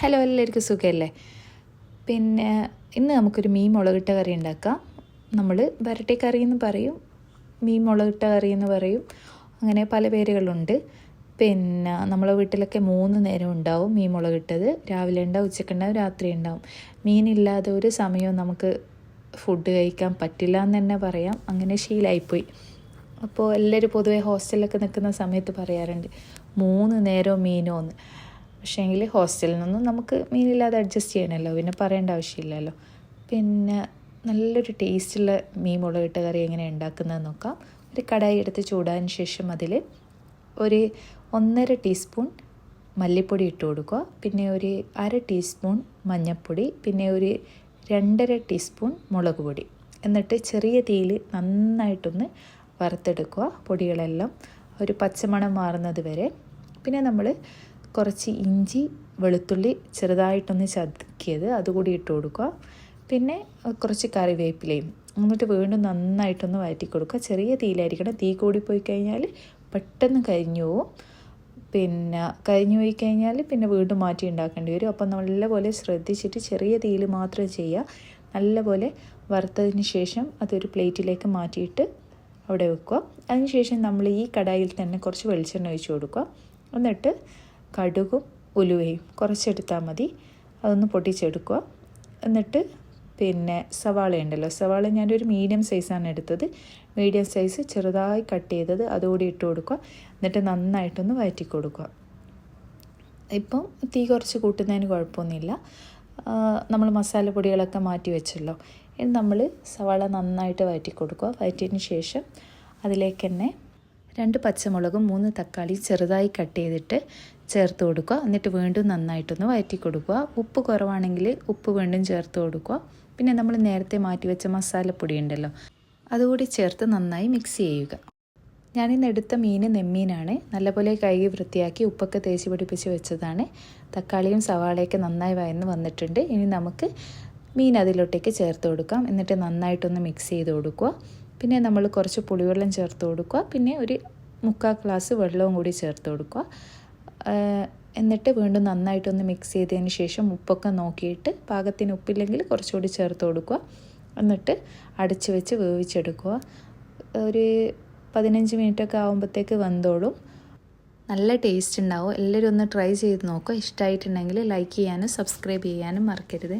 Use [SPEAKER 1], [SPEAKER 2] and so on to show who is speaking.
[SPEAKER 1] Hello എല്ലാവർക്കും സുഖമല്ലേ പിന്നെ ഇന്ന് നമുക്കൊരു മീൻ മുളകിട്ട കറി ഉണ്ടാക്കാം. നമ്മൾ വരട്ടിക്കറി കറി എന്ന് പറയും മീൻ മുളകിട്ട കറി എന്ന് പറയും. അങ്ങനെ പല പേരുകളുണ്ട്. പിന്നെ നമ്മളെ വീട്ടിലൊക്കെ മൂന്ന് നേരം ഉണ്ടാവും മീൻ മുളകിട്ടത്. രാവിലെ ഉണ്ടാവും ഉച്ചക്കുണ്ടാവും രാത്രി ഉണ്ടാവും. മീനില്ലാതെ ഒരു സമയവും നമുക്ക് ഫുഡ് കഴിക്കാൻ പറ്റില്ല എന്ന് തന്നെ പറയാം. അങ്ങനെ ശീലമായിപ്പോയി അപ്പോൾ എല്ലാവരും പൊതുവേ ഹോസ്റ്റലിലൊക്കെ നിൽക്കുന്ന സമയത്ത് പറയാറുണ്ട് മൂന്ന് നേരവും മീനോ എന്ന്. പക്ഷേങ്കിൽ ഹോസ്റ്റലിൽ നിന്നും നമുക്ക് മീനില്ലാതെ അഡ്ജസ്റ്റ് ചെയ്യണമല്ലോ. പിന്നെ പറയേണ്ട ആവശ്യമില്ലല്ലോ. പിന്നെ നല്ലൊരു ടേസ്റ്റുള്ള മീൻ മുളകിട്ട കറി എങ്ങനെ ഉണ്ടാക്കുന്നത് നോക്കാം. ഒരു കടായി എടുത്ത് ചൂടാതിന് ശേഷം അതിൽ ഒരു ഒന്നര ടീസ്പൂൺ മല്ലിപ്പൊടി ഇട്ട് കൊടുക്കുക. പിന്നെ ഒരു അര ടീസ്പൂൺ മഞ്ഞൾപ്പൊടി. പിന്നെ ഒരു രണ്ടര ടീസ്പൂൺ മുളക് പൊടി. എന്നിട്ട് ചെറിയ തീയിൽ നന്നായിട്ടൊന്ന് വറുത്തെടുക്കുക. പൊടികളെല്ലാം ഒരു പച്ചമണം മാറുന്നത് വരെ. പിന്നെ നമ്മൾ കുറച്ച് ഇഞ്ചി വെളുത്തുള്ളി ചെറുതായിട്ടൊന്ന് ചതുക്കിയത് അതുകൂടി ഇട്ട് കൊടുക്കുക. പിന്നെ കുറച്ച് കറിവേപ്പിലയും എന്നിട്ട് വീണ്ടും നന്നായിട്ടൊന്ന് വഴറ്റി കൊടുക്കുക ചെറിയ തീയിലായിരിക്കണം. തീ കൂടി പോയി കഴിഞ്ഞാൽ പെട്ടെന്ന് കരിഞ്ഞു പോവും. പിന്നെ കരിഞ്ഞു പോയി കഴിഞ്ഞാൽ പിന്നെ വീണ്ടും മാറ്റി ഉണ്ടാക്കേണ്ടി വരും. അപ്പം നല്ലപോലെ ശ്രദ്ധിച്ചിട്ട് ചെറിയ തീയിൽ മാത്രം ചെയ്യുക. നല്ലപോലെ വറുത്തതിന് ശേഷം അതൊരു പ്ലേറ്റിലേക്ക് മാറ്റിയിട്ട് അവിടെ വെക്കുക. അതിനുശേഷം നമ്മൾ ഈ കടായിൽ തന്നെ കുറച്ച് വെളിച്ചെണ്ണ ഒഴിച്ച് കൊടുക്കുക. എന്നിട്ട് കടുകും ഉലുവയും കുറച്ചെടുത്താൽ മതി. അതൊന്ന് പൊട്ടിച്ചെടുക്കുക. എന്നിട്ട് പിന്നെ സവാള ഉണ്ടല്ലോ. സവാള ഞാനൊരു മീഡിയം സൈസാണ് എടുത്തത്. മീഡിയം സൈസ് ചെറുതായി കട്ട് ചെയ്തത്. അതുകൂടി ഇട്ട് കൊടുക്കുക. എന്നിട്ട് നന്നായിട്ടൊന്ന് വഴറ്റി കൊടുക്കുക. ഇപ്പം തീ കുറച്ച് കൂട്ടുന്നതിന് കുഴപ്പമൊന്നുമില്ല. നമ്മൾ മസാലപ്പൊടികളൊക്കെ മാറ്റി വെച്ചല്ലോ. ഇനി നമ്മൾ സവാള നന്നായിട്ട് വഴറ്റി കൊടുക്കുക. വഴറ്റിയതിന് ശേഷം അതിലേക്ക് തന്നെ രണ്ട് പച്ചമുളകും മൂന്ന് തക്കാളി ചെറുതായി കട്ട് ചെയ്തിട്ട് ചേർത്ത് കൊടുക്കുക. എന്നിട്ട് വീണ്ടും നന്നായിട്ടൊന്ന് വഴറ്റി കൊടുക്കുക. ഉപ്പ് കുറവാണെങ്കിൽ ഉപ്പ് വീണ്ടും ചേർത്ത് കൊടുക്കുക. പിന്നെ നമ്മൾ നേരത്തെ മാറ്റി വെച്ച മസാലപ്പൊടി ഉണ്ടല്ലോ അതുകൂടി ചേർത്ത് നന്നായി മിക്സ് ചെയ്യുക. ഞാനിന്ന് എടുത്ത മീൻ നെമ്മീനാണ്. നല്ലപോലെ കഴുകി വൃത്തിയാക്കി ഉപ്പൊക്കെ തേച്ച് പിടിപ്പിച്ച് വെച്ചതാണ്. തക്കാളിയും സവാളയൊക്കെ നന്നായി വയന്ന് വന്നിട്ടുണ്ട്. ഇനി നമുക്ക് മീൻ അതിലോട്ടേക്ക് ചേർത്ത് കൊടുക്കാം. എന്നിട്ട് നന്നായിട്ടൊന്ന് മിക്സ് ചെയ്ത് കൊടുക്കുക. പിന്നെ നമ്മൾ കുറച്ച് പുളിവെള്ളം ചേർത്ത് കൊടുക്കുക. പിന്നെ ഒരു മുക്കാൽ ഗ്ലാസ് വെള്ളവും കൂടി ചേർത്ത് കൊടുക്കുക. എന്നിട്ട് വീണ്ടും നന്നായിട്ടൊന്ന് മിക്സ് ചെയ്തതിന് ശേഷം ഉപ്പൊക്കെ നോക്കിയിട്ട് പാകത്തിന് ഉപ്പില്ലെങ്കിൽ കുറച്ചുകൂടി ചേർത്ത് കൊടുക്കുക. എന്നിട്ട് അടച്ച് വെച്ച് വേവിച്ചെടുക്കുക. ഒരു പതിനഞ്ച് മിനിറ്റൊക്കെ ആകുമ്പോഴത്തേക്ക് വെന്തോളും. നല്ല ടേസ്റ്റ് ഉണ്ടാവും. എല്ലാവരും ഒന്ന് ട്രൈ ചെയ്ത് നോക്കുക. ഇഷ്ടമായിട്ടുണ്ടെങ്കിൽ ലൈക്ക് ചെയ്യാനും സബ്സ്ക്രൈബ് ചെയ്യാനും മറക്കരുത്.